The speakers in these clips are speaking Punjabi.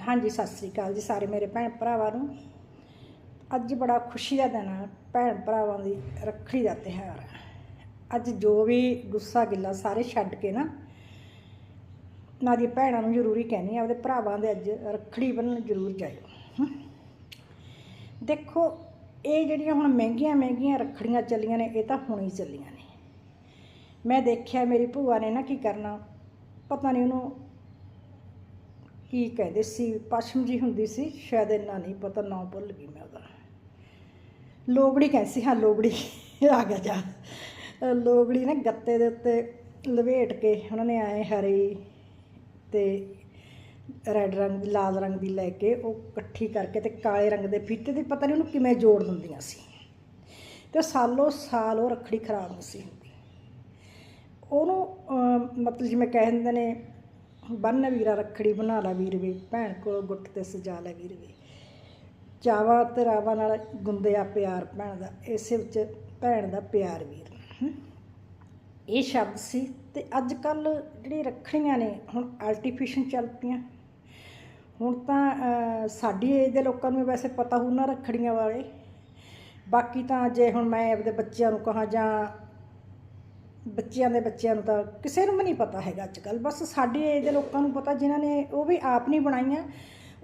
ਹਾਂਜੀ, ਸਤਿ ਸ੍ਰੀ ਅਕਾਲ ਜੀ ਸਾਰੇ ਮੇਰੇ ਭੈਣ ਭਰਾਵਾਂ ਨੂੰ। ਅੱਜ ਬੜਾ ਖੁਸ਼ੀ ਦਾ ਦਿਨ ਹੈ ਭੈਣ ਭਰਾਵਾਂ ਦੀ ਰੱਖੜੀ ਦਾ ਤਿਉਹਾਰ ਅੱਜ ਜੋ ਵੀ ਗੁੱਸਾ ਗਿੱਲਾ ਸਾਰੇ ਛੱਡ ਕੇ ਨਾ, ਮੈਂ ਦੀ ਭੈਣਾਂ ਨੂੰ ਜ਼ਰੂਰੀ ਕਹਿੰਦੀ ਆ ਆਪਦੇ ਭਰਾਵਾਂ ਦੇ ਅੱਜ ਰੱਖੜੀ ਬੰਨਣ ਜ਼ਰੂਰ ਜਾਇਓ। ਦੇਖੋ, ਇਹ ਜਿਹੜੀਆਂ ਹੁਣ ਮਹਿੰਗੀਆਂ ਮਹਿੰਗੀਆਂ ਰੱਖੜੀਆਂ ਚੱਲੀਆਂ ਨੇ, ਇਹ ਤਾਂ ਹੁਣੇ ਹੀ ਚੱਲੀਆਂ ਨੇ। ਮੈਂ ਦੇਖਿਆ, ਮੇਰੀ ਭੂਆ ਨੇ ਨਾ ਕੀ ਕਰਨਾ, ਪਤਾ ਨਹੀਂ ਉਹਨੂੰ ਕੀ ਕਹਿੰਦੇ ਸੀ? ਪਸ਼ਮ ਜੀ ਹੁੰਦੀ ਸੀ, ਸ਼ਾਇਦ ਇੰਨਾ ਨਹੀਂ, ਪਤਾ ਨਾਂ ਭੁੱਲ ਗਈ ਮੈਂ ਉਹਦਾ। ਲੋਬੜੀ ਕਹਿੰਦੀ ਸੀ, ਹਾਂ, ਲੋਬੜੀ ਆ ਗਿਆ ਜਾ ਲੋਬੜੀ ਨਾ ਗੱਤੇ ਦੇ ਉੱਤੇ ਲਵੇਟ ਕੇ ਉਹਨਾਂ ਨੇ ਆਏ ਹਰੀ ਤੇ ਰੈੱਡ ਰੰਗ ਦੀ ਲਾਲ ਰੰਗ ਦੀ ਲੈ ਕੇ ਉਹ ਇਕੱਠੀ ਕਰਕੇ ਤੇ ਕਾਲੇ ਰੰਗ ਦੇ ਫੀਤੇ ਦੀ ਪਤਾ ਨਹੀਂ ਉਹਨੂੰ ਕਿਵੇਂ ਜੋੜ ਦਿੰਦੀਆਂ ਸੀ। ਤੇ ਸਾਲੋ ਸਾਲ ਉਹ ਰੱਖੜੀ ਖਰਾਬ ਨਹੀਂ ਸੀ ਹੁੰਦੀ। ਉਹਨੂੰ ਮਤਲਬ ਜਿਵੇਂ ਕਹਿ ਦਿੰਦੇ ਨੇ ਬੰਨ ਵੀਰਾ, ਰੱਖੜੀ ਬਣਾ ਲਾ ਵੀਰ ਵੇ, ਭੈਣ ਕੋਲ ਗੁੱਟ ਤੇ ਸਜਾ ਲੈ ਵੀਰ ਵੇ। ਚਾਵਾ ਤੇ ਰਾਵਾ ਨਾਲ ਗੁੰਦਿਆ ਪਿਆਰ ਭੈਣ ਦਾ, ਇਸੇ ਵਿੱਚ ਭੈਣ ਦਾ ਪਿਆਰ ਵੀਰ। ਇਹ ਸ਼ਬਦ ਸੀ ਤੇ ਅੱਜ ਕੱਲ ਜਿਹੜੀ ਰੱਖੜੀਆਂ ਨੇ, ਹੁਣ ਆਰਟੀਫੀਸ਼ੀਅਲ ਚੱਲ ਪਈਆਂ। ਹੁਣ ਤਾਂ ਸਾਡੀ ਏਜ ਦੇ ਲੋਕਾਂ ਨੂੰ ਵੈਸੇ ਪਤਾ ਹੋਊ ਨਾ ਰੱਖੜੀਆਂ ਬਾਰੇ। ਬਾਕੀ ਤਾਂ ਜੇ ਹੁਣ ਮੈਂ ਆਪਦੇ ਬੱਚਿਆਂ ਨੂੰ ਕਹਾਂ ਜਾਂ ਬੱਚਿਆਂ ਦੇ ਬੱਚਿਆਂ ਨੂੰ ਤਾਂ ਕਿਸੇ ਨੂੰ ਵੀ ਨਹੀਂ ਪਤਾ ਹੈਗਾ ਅੱਜ ਕੱਲ ਬਸ ਸਾਡੇ ਏਜ ਦੇ ਲੋਕਾਂ ਨੂੰ ਪਤਾ, ਜਿਨ੍ਹਾਂ ਨੇ ਉਹ ਵੀ ਆਪ ਨਹੀਂ ਬਣਾਈਆਂ,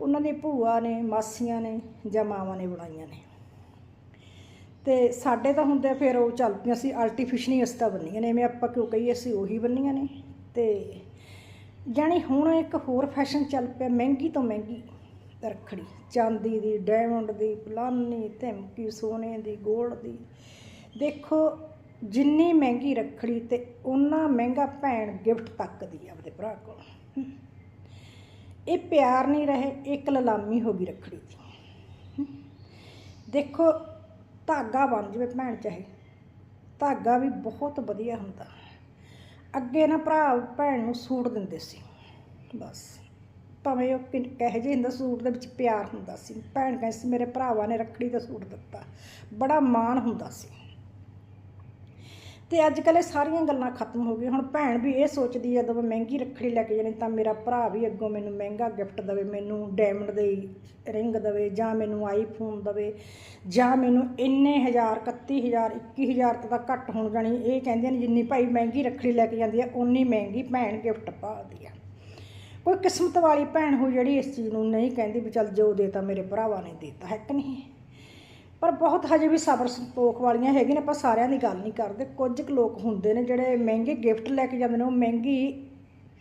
ਉਹਨਾਂ ਦੀ ਭੂਆ ਨੇ, ਮਾਸੀਆਂ ਨੇ ਜਾਂ ਮਾਵਾਂ ਨੇ ਬਣਾਈਆਂ ਨੇ। ਤੇ ਸਾਡੇ ਤਾਂ ਹੁੰਦੇ ਫਿਰ ਉਹ ਚੱਲ ਪਈਆਂ ਸੀ ਆਰਟੀਫੀਸ਼ੀਅਲ ਅਸਤਾ ਬੰਨੀਆਂ ਨੇ, ਐਵੇਂ ਆਪਾਂ ਕਿਉਂ ਕਹੀਏ, ਅਸੀਂ ਉਹੀ ਬੰਨੀਆਂ ਨੇ। ਤੇ ਜਾਣੀ ਹੁਣ ਇੱਕ ਹੋਰ ਫੈਸ਼ਨ ਚੱਲ ਪਿਆ, ਮਹਿੰਗੀ ਤੋਂ ਮਹਿੰਗੀ ਰੱਖੜੀ ਚਾਂਦੀ ਦੀ ਡਾਇਮੰਡ ਦੀ ਪਲਾਨੀ ਧਮਕੀ, ਸੋਨੇ ਦੀ, ਗੋਲਡ ਦੀ। ਦੇਖੋ ਜਿੰਨੀ ਮਹਿੰਗੀ ਰੱਖੜੀ ਤੇ ਉਨਾ ਮਹਿੰਗਾ ਭੈਣ ਗਿਫਟ ਤੱਕਦੀ ਆ ਆਪਦੇ ਭਰਾ ਕੋਲ। ਇਹ ਪਿਆਰ ਨਹੀਂ ਰਹੇ ਇੱਕ ਲਲਾਮੀ ਹੋ ਗਈ ਰੱਖੜੀ ਦੀ। ਦੇਖੋ, ਧਾਗਾ ਬਣ ਜਵੇ ਭੈਣ ਚਾਹੇ, ਧਾਗਾ ਵੀ ਬਹੁਤ ਵਧੀਆ ਹੁੰਦਾ। ਅੱਗੇ ਨਾ ਭਰਾ ਭੈਣ ਨੂੰ ਸੂਟ ਦਿੰਦੇ ਸੀ, ਬਸ। ਭਾਵੇਂ ਉਹ ਕਿ- ਕਹੇ ਜਿਹੇ ਹੁੰਦਾ ਸੂਟ ਦੇ ਵਿੱਚ ਪਿਆਰ ਹੁੰਦਾ ਸੀ, ਭੈਣ ਕਹਿੰਦੀ ਸੀ ਮੇਰੇ ਭਰਾਵਾਂ ਨੇ ਰੱਖੜੀ ਦਾ ਸੂਟ ਦਿੱਤਾ। ਬੜਾ ਮਾਣ ਹੁੰਦਾ ਸੀ। ਤੇ ਅੱਜ ਕੱਲ੍ਹ ਇਹ ਸਾਰੀਆਂ ਗੱਲਾਂ ਖਤਮ ਹੋ ਗਈਆਂ। ਹੁਣ ਭੈਣ ਵੀ ਇਹ ਸੋਚਦੀ ਹੈ ਜਦੋਂ ਮੈਂ ਮਹਿੰਗੀ ਰੱਖੜੀ ਲੈ ਕੇ ਜਾਣੀ ਤਾਂ ਮੇਰਾ ਭਰਾ ਵੀ ਅੱਗੋਂ ਮੈਨੂੰ ਮਹਿੰਗਾ ਗਿਫਟ ਦੇਵੇ, ਮੈਨੂੰ ਡਾਇਮੰਡ ਦੇ ਰਿੰਗ ਦੇਵੇ, ਜਾਂ ਮੈਨੂੰ ਆਈਫੋਨ ਦੇਵੇ, ਜਾਂ ਮੈਨੂੰ ਇੰਨੇ ਹਜ਼ਾਰ 31000 21000 ਤੋਂ ਤਾਂ ਘੱਟ ਹੋਣ ਜਾਣੀ। ਇਹ ਕਹਿੰਦੇ ਨੇ ਜਿੰਨੀ ਭਾਈ ਮਹਿੰਗੀ ਰੱਖੜੀ ਲੈ ਕੇ ਜਾਂਦੀ ਹੈ ਉਨੀ ਮਹਿੰਗੀ ਭੈਣ ਗਿਫਟ ਪਾਉਂਦੀ ਆ। ਕੋਈ ਕਿਸਮਤ ਵਾਲੀ ਭੈਣ ਹੋ ਜਿਹੜੀ ਇਸ ਚੀਜ਼ ਨੂੰ ਨਹੀਂ ਕਹਿੰਦੀ ਵੀ ਚੱਲ ਜੋ ਦੇਤਾ ਮੇਰੇ ਭਰਾਵਾ ਨੇ ਦੇਤਾ, ਹੈ ਕਿ ਨਹੀਂ? ਪਰ ਬਹੁਤ ਹਜੇ ਵੀ ਸਬਰ ਸੰਤੋਖ ਵਾਲੀਆਂ ਹੈਗੀਆਂ ਨੇ, ਆਪਾਂ ਸਾਰਿਆਂ ਦੀ ਗੱਲ ਨਹੀਂ ਕਰਦੇ। ਕੁਝ ਕੁ ਲੋਕ ਹੁੰਦੇ ਨੇ ਜਿਹੜੇ ਮਹਿੰਗੇ ਗਿਫਟ ਲੈ ਕੇ ਜਾਂਦੇ ਨੇ, ਉਹ ਮਹਿੰਗੀ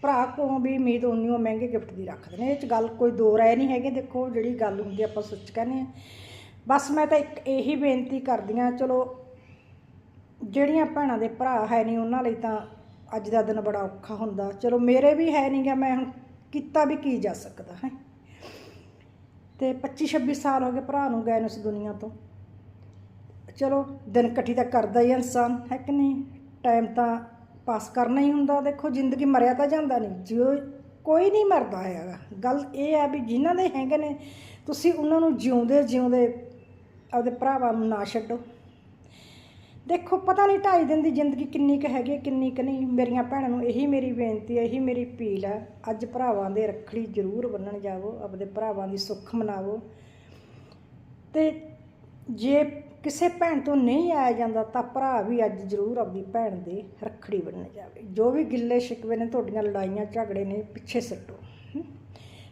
ਭਰਾ ਕੋਲੋਂ ਵੀ ਉਮੀਦ ਉਨੀ ਉਹ ਮਹਿੰਗੇ ਗਿਫਟ ਦੀ ਰੱਖਦੇ ਨੇ। ਇਹ ਚ ਗੱਲ ਕੋਈ ਦੋ ਰਾਏ ਨਹੀਂ ਹੈਗੇ, ਦੇਖੋ ਜਿਹੜੀ ਗੱਲ ਹੁੰਦੀ ਆਪਾਂ ਸੱਚ ਕਹਿੰਦੇ ਆ। ਬਸ ਮੈਂ ਤਾਂ ਇੱਕ ਇਹੀ ਬੇਨਤੀ ਕਰਦੀ ਆ, ਚਲੋ ਜਿਹੜੀਆਂ ਭੈਣਾਂ ਦੇ ਭਰਾ ਹੈ ਨਹੀਂ ਉਹਨਾਂ ਲਈ ਤਾਂ ਅੱਜ ਦਾ ਦਿਨ ਬੜਾ ਔਖਾ ਹੁੰਦਾ। ਚਲੋ ਮੇਰੇ ਵੀ ਹੈ ਨਹੀਂਗਾ ਮੈਂ ਹੁਣ ਕੀਤਾ ਵੀ ਕੀ ਜਾ ਸਕਦਾ ਹੈ। ਤੇ 25 26 ਸਾਲ ਹੋ ਗਏ ਭਰਾ ਨੂੰ ਗਏ ਨੂੰ ਇਸ ਦੁਨੀਆ ਤੋਂ। ਚਲੋ ਦਿਨ ਇਕੱਠੀ ਤਾਂ ਕਰਦਾ ਹੀ ਆ ਇਨਸਾਨ ਹੈ ਕਿ ਨਹੀਂ? ਟਾਈਮ ਤਾਂ ਪਾਸ ਕਰਨਾ ਹੀ ਹੁੰਦਾ ਦੇਖੋ ਜ਼ਿੰਦਗੀ ਮਰਿਆ ਤਾਂ ਜਾਂਦਾ ਨਹੀਂ ਜਿਉ ਕੋਈ ਨਹੀਂ ਮਰਦਾ ਹੈਗਾ। ਗੱਲ ਇਹ ਆ ਵੀ ਜਿਨ੍ਹਾਂ ਦੇ ਹੈਗੇ ਨੇ ਤੁਸੀਂ ਉਹਨਾਂ ਨੂੰ ਜਿਉਂਦੇ ਜਿਉਂਦੇ ਆਪਦੇ ਭਰਾਵਾਂ ਨੂੰ ਨਾ ਛੱਡੋ। ਦੇਖੋ ਪਤਾ ਨਹੀਂ ਢਾਈ ਦਿਨ ਦੀ ਜ਼ਿੰਦਗੀ ਕਿੰਨੀ ਕੁ ਹੈਗੀ ਹੈ, ਕਿੰਨੀ ਕੁ ਨਹੀਂ। ਮੇਰੀਆਂ ਭੈਣਾਂ ਨੂੰ ਇਹੀ ਮੇਰੀ ਬੇਨਤੀ ਹੈ ਇਹੀ ਮੇਰੀ ਅਪੀਲ ਹੈ ਅੱਜ ਭਰਾਵਾਂ ਦੇ ਰੱਖੜੀ ਜ਼ਰੂਰ ਬੰਨਣ ਜਾਵੋ ਆਪਦੇ ਭਰਾਵਾਂ ਦੀ ਸੁੱਖ ਮਨਾਵੋ। ਤੇ ਜੇ ਕਿਸੇ ਭੈਣ ਤੋਂ ਨਹੀਂ ਆਇਆ ਜਾਂਦਾ ਤਾਂ ਭਰਾ ਵੀ ਅੱਜ ਜ਼ਰੂਰ ਆਪਦੀ ਭੈਣ ਦੇ ਰੱਖੜੀ ਬੰਨ੍ਹਣ ਜਾਵੇ। ਜੋ ਵੀ ਗਿੱਲੇ ਸ਼ਿਕਵੇ ਨੇ ਤੁਹਾਡੀਆਂ ਲੜਾਈਆਂ ਝਗੜੇ ਨੇ, ਪਿੱਛੇ ਸੱਟੋ।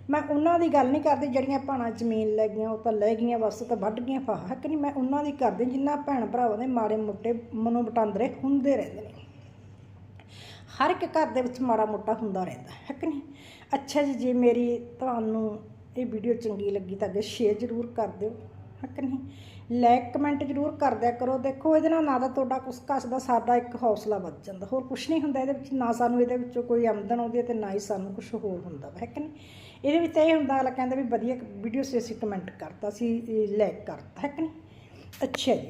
ਮੈਂ ਉਹਨਾਂ ਦੀ ਗੱਲ ਨਹੀਂ ਕਰਦੀ ਜਿਹੜੀਆਂ ਭੈਣਾਂ ਜ਼ਮੀਨ ਲੈ ਗਈਆਂ, ਉਹ ਤਾਂ ਲੈ ਗਈਆਂ, ਬਸ ਤਾਂ ਵੱਢ ਗਈਆਂ, ਫਾਹਾ ਹੈ ਨਹੀਂ। ਮੈਂ ਉਹਨਾਂ ਦੀ ਕਰਦੀ ਜਿਨ੍ਹਾਂ ਭੈਣ ਭਰਾਵਾਂ ਦੇ ਮਾੜੇ ਮੋਟੇ ਮਨੋ ਵਟਾਂਦਰੇ ਹੁੰਦੇ ਰਹਿੰਦੇ ਨੇ। ਹਰ ਇੱਕ ਘਰ ਦੇ ਵਿੱਚ ਮਾੜਾ ਮੋਟਾ ਹੁੰਦਾ ਰਹਿੰਦਾ ਹੈ ਕਿ ਨਹੀਂ। ਅੱਛਾ ਜੀ, ਜੇ ਮੇਰੀ ਤੁਹਾਨੂੰ ਇਹ ਵੀਡੀਓ ਚੰਗੀ ਲੱਗੀ ਤਾਂ ਅੱਗੇ ਸ਼ੇਅਰ ਜ਼ਰੂਰ ਕਰ ਦਿਓ। ਹੈ ਨਹੀਂ। ਲਾਈਕ ਕਮੈਂਟ ਜ਼ਰੂਰ ਕਰ ਦਿਆ ਕਰੋ। ਦੇਖੋ ਇਹਦੇ ਨਾਲ ਨਾ ਤਾਂ ਤੁਹਾਡਾ ਕੁਛ ਘਸਦਾ ਸਾਡਾ ਇੱਕ ਹੌਸਲਾ ਵੱਧ ਜਾਂਦਾ। ਹੋਰ ਕੁਛ ਨਹੀਂ ਹੁੰਦਾ ਇਹਦੇ ਵਿੱਚ ਨਾ ਸਾਨੂੰ ਇਹਦੇ ਵਿੱਚੋਂ ਕੋਈ ਆਮਦਨ ਆਉਂਦੀ ਹੈ ਤੇ ਨਾ ਹੀ ਸਾਨੂੰ ਕੁਝ ਹੋਰ ਹੁੰਦਾ ਵਾ, ਹੈ ਕਿ ਨਹੀਂ? ਇਹਦੇ ਵਿੱਚ ਤਾਂ ਇਹ ਹੁੰਦਾ ਅਗਲਾ ਕਹਿੰਦਾ ਵੀ ਵਧੀਆ ਵੀਡੀਓ ਸੀ ਅਸੀਂ ਕਮੈਂਟ ਕਰਤਾ ਸੀ ਲਾਈਕ ਕਰਤਾ ਹੈ ਕਿ ਨਹੀਂ? ਅੱਛਾ ਜੀ।